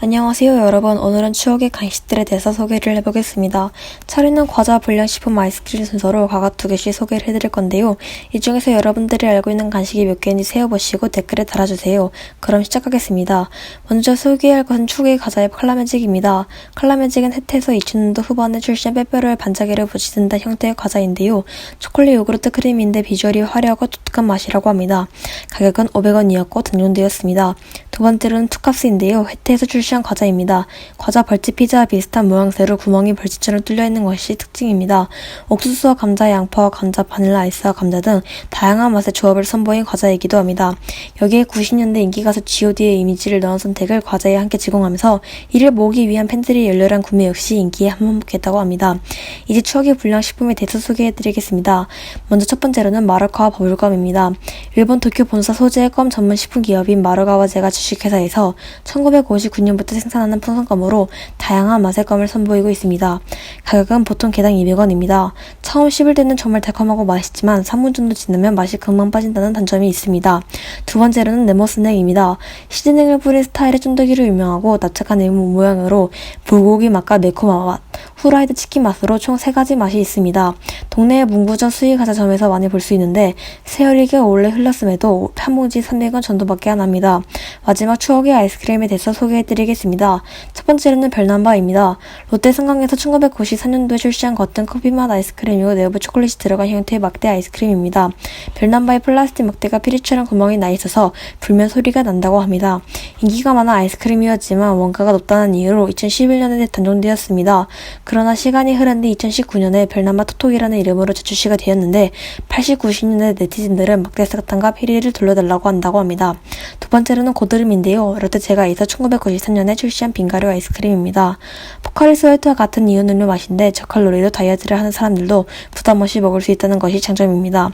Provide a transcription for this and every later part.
안녕하세요 여러분 오늘은 추억의 간식들에 대해서 소개를 해보겠습니다. 차리는 과자 불량식품 아이스크림 순서로 각각 두 개씩 소개를 해드릴 건데요. 이 중에서 여러분들이 알고 있는 간식이 몇 개인지 세어보시고 댓글에 달아주세요. 그럼 시작하겠습니다. 먼저 소개할 것은 추억의 과자의 칼라매직입니다. 칼라매직은 혜태에서 2000년도 후반에 출시한 빼빼로에 반짝이를 듯 형태의 과자인데요. 초콜릿 요구르트 크림인데 비주얼이 화려하고 독특한 맛이라고 합니다. 가격은 500원이었고 등록되었습니다. 두 번째로는 투캅스인데요. 혜태에서 출시 한 과자입니다. 과자 벌집 피자와 비슷한 모양새로 구멍이 벌집처럼 뚫려 있는 것이 특징입니다. 옥수수와 감자, 양파와 감자, 바닐라 아이스와 감자 등 다양한 맛의 조합을 선보인 과자이기도 합니다. 여기에 90년대 인기 가수 G.O.D의 이미지를 넣은 선택을 과자에 함께 제공하면서 이를 모으기 위한 팬들의 열렬한 구매 역시 인기에 한몫했다고 합니다. 이제 추억의 불량 식품에 대해서 소개해드리겠습니다. 먼저 첫 번째로는 마르카와 버블검입니다. 일본 도쿄 본사 소재의 껌 전문 식품 기업인 마르가와 제가 주식회사에서 1959년 부터 생산하는 풍선껌으로 다양한 맛의 껌을 선보이고 있습니다. 가격은 보통 개당 200원입니다. 처음 씹을 때는 정말 달콤하고 맛있지만 3분 정도 지나면 맛이 금방 빠진다는 단점이 있습니다. 두 번째로는 네모 스낵입니다. 시즈닝을 뿌린 스타일의 쫀득이로 유명하고 납작한 네모 모양으로 불고기 맛과 매콤한 맛, 후라이드 치킨 맛으로 총세 가지 맛이 있습니다. 동네의 문구점 수익 과자점에서 많이 볼 수 있는데 세월이가 원래 흘렀음에도 한 봉지 300원 정도밖에 안 합니다. 마지막 추억의 아이스크림에 대해서 소개해드리겠습니다. 첫 번째로는 별남바입니다. 롯데 승강에서 1994년도에 출시한 겉은 커피맛 아이스크림이고 내부 초콜릿이 들어간 형태의 막대 아이스크림입니다. 별남바의 플라스틱 막대가 피리처럼 구멍이 나 있어서 불면 소리가 난다고 합니다. 인기가 많은 아이스크림이었지만 원가가 높다는 이유로 2011년에 단종되었습니다. 그러나 시간이 흐른 뒤 2019년에 별남바 토톡이라는 이름으로 재출시가 되었는데 80, 90년대 네티즌들은 막대 사탕과 피리를 돌려달라고 한다고 합니다. 두 번째로는 고드름인데요. 롯데제과에서 1993년에 출시한 빙가루 아이스크림입니다. 포카리 스웨트와 같은 이온 음료 맛인데 저칼로리로 다이어트를 하는 사람들도 부담 없이 먹을 수 있다는 것이 장점입니다.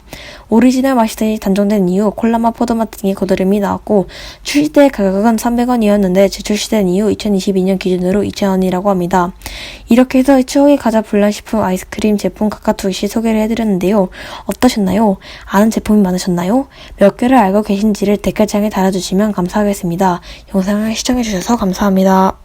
오리지널 맛이 단종된 이후 콜라맛 포도맛 등의 고드름이 나왔고 출시 때 가격은 300원이었는데 재출시된 이후 2022년 기준으로 2,000원이라고 합니다. 이렇게 해서 추억의 과자 불량식품 아이스크림 제품 각각 두 개씩 소개를 해드렸는데요. 어떠셨나요? 아는 제품이 많으셨나요? 몇 개를 알고 계신지를 댓글창에 달아주시면 감사하겠습니다. 영상을 시청해주셔서 감사합니다.